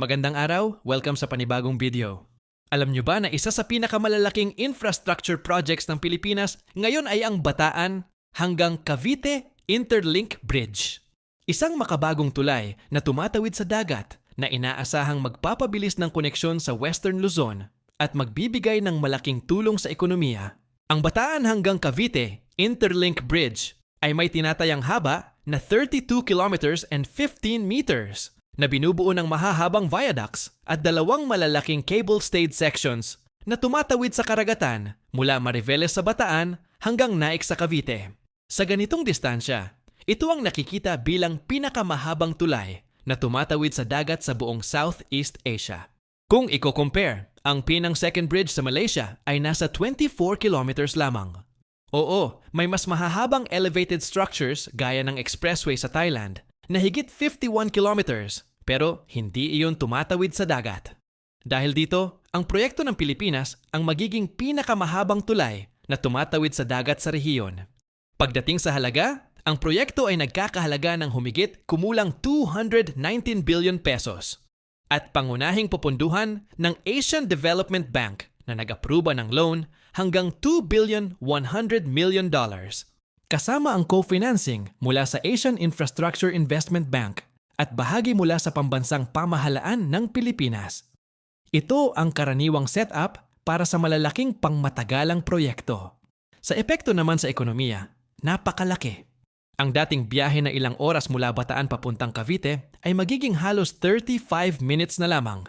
Magandang araw, welcome sa panibagong video. Alam nyo ba na isa sa pinakamalalaking infrastructure projects ng Pilipinas ngayon ay ang Bataan hanggang Cavite Interlink Bridge. Isang makabagong tulay na tumatawid sa dagat na inaasahang magpapabilis ng koneksyon sa Western Luzon at magbibigay ng malaking tulong sa ekonomiya. Ang Bataan hanggang Cavite Interlink Bridge ay may tinatayang haba na 32 kilometers and 15 meters na binubuo ng mahahabang viaducts at dalawang malalaking cable-stayed sections na tumatawid sa karagatan mula Mariveles sa Bataan hanggang Naik sa Cavite. Sa ganitong distansya, ito ang nakikita bilang pinakamahabang tulay na tumatawid sa dagat sa buong Southeast Asia. Kung i-compare, ang pinang second bridge sa Malaysia ay nasa 24 kilometers lamang. Oo, may mas mahahabang elevated structures gaya ng expressway sa Thailand na higit 51 kilometers pero hindi iyon tumatawid sa dagat. Dahil dito, ang proyekto ng Pilipinas ang magiging pinakamahabang tulay na tumatawid sa dagat sa rehiyon. Pagdating sa halaga, ang proyekto ay nagkakahalaga ng humigit kumulang 219 billion pesos at pangunahing pupunduhan ng Asian Development Bank na nag-aproba ng loan hanggang 2 billion 100 million dollars. Kasama ang co-financing mula sa Asian Infrastructure Investment Bank at bahagi mula sa pambansang pamahalaan ng Pilipinas. Ito ang karaniwang setup para sa malalaking pangmatagalang proyekto. Sa epekto naman sa ekonomiya, napakalaki. Ang dating biyahe na ilang oras mula Bataan papuntang Cavite ay magiging halos 35 minutes na lamang.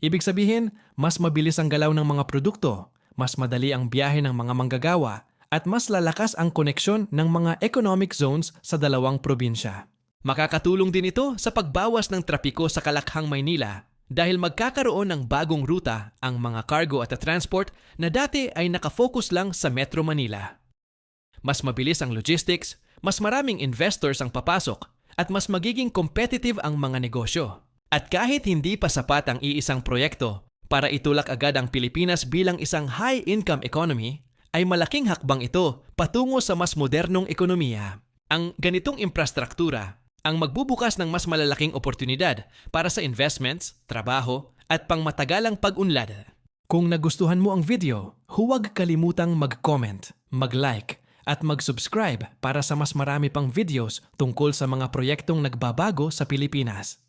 Ibig sabihin, mas mabilis ang galaw ng mga produkto, mas madali ang biyahe ng mga manggagawa, at mas lalakas ang koneksyon ng mga economic zones sa dalawang probinsya. Makakatulong din ito sa pagbawas ng trapiko sa Kalakhang, Maynila dahil magkakaroon ng bagong ruta ang mga cargo at transport na dati ay nakafocus lang sa Metro Manila. Mas mabilis ang logistics, mas maraming investors ang papasok, at mas magiging competitive ang mga negosyo. At kahit hindi pa sapat ang iisang proyekto para itulak agad ang Pilipinas bilang isang high-income economy, ay malaking hakbang ito patungo sa mas modernong ekonomiya. Ang ganitong infrastruktura ang magbubukas ng mas malalaking oportunidad para sa investments, trabaho, at pangmatagalang pag-unlad. Kung nagustuhan mo ang video, huwag kalimutang mag-comment, mag-like, at mag-subscribe para sa mas marami pang videos tungkol sa mga proyektong nagbabago sa Pilipinas.